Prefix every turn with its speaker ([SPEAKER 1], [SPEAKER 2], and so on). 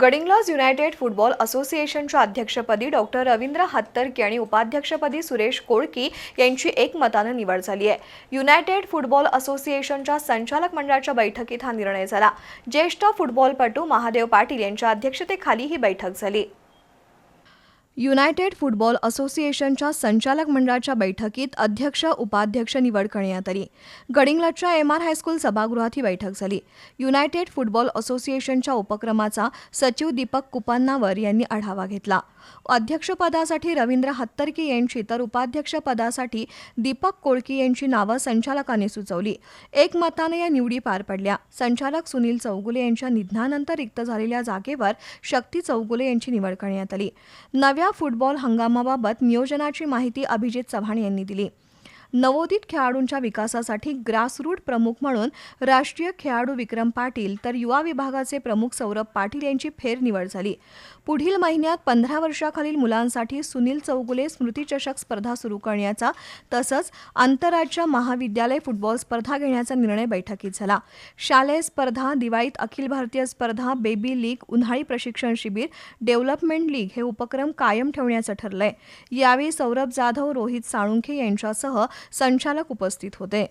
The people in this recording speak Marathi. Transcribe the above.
[SPEAKER 1] गडिंग्लॉज युनायटेड फुटबॉल असोसिएशनच्या अध्यक्षपदी डॉक्टर रवींद्र हत्तरकी आणि उपाध्यक्षपदी सुरेश कोळकी यांची एकमतानं निवड झाली आहे. युनायटेड फुटबॉल असोसिएशनच्या संचालक मंडळाच्या बैठकीत हा निर्णय झाला. ज्येष्ठ फुटबॉलपटू महादेव पाटील यांच्या अध्यक्षतेखाली ही बैठक झाली. युनायटेड फुटबॉल असोसिएशनच्या संचालक मंडळाच्या बैठकीत अध्यक्ष उपाध्यक्ष निवड करण्यात आली. गडिंगलटच्या एम आर हायस्कूल सभागृहात ही बैठक झाली. युनायटेड फुटबॉल असोसिएशनच्या उपक्रमाचा सचिव दीपक कुपन्नावर यांनी आढावा घेतला. अध्यक्षपदासाठी रवींद्र हत्तरकी यांची तर उपाध्यक्षपदासाठी दीपक कोळकी यांची नावं संचालकांनी सुचवली. एकमतानं या निवडी पार पडल्या. संचालक सुनील चौगुले यांच्या निधनानंतर रिक्त झालेल्या जागेवर शक्ती चौगुले यांची निवड करण्यात आली. नव्या नव्या फुटबॉल हंगामाबाबत नियोजनाची माहिती अभिजित चव्हाण यांनी दिली. नवोदित खेळाडूंच्या विकासासाठी ग्रासरूट प्रमुख म्हणून राष्ट्रीय खेळाडू विक्रम पाटील तर युवा विभागाचे प्रमुख सौरभ पाटील यांची फेरनिवड झाली. पुढील महिन्यात पंधरा वर्षाखालील मुलांसाठी सुनील चौगुले स्मृतिचषक स्पर्धा सुरू करण्याचा तसंच आंतरराज्य महाविद्यालय फुटबॉल स्पर्धा घेण्याचा निर्णय बैठकीत झाला. शालेय स्पर्धा दिवाळीत अखिल भारतीय स्पर्धा बेबी लीग उन्हाळी प्रशिक्षण शिबिर डेव्हलपमेंट लीग हे उपक्रम कायम ठेवण्याचं ठरलंय. यावेळी सौरभ जाधव रोहित साळुंखे यांच्यासह संचालक उपस्थित होते.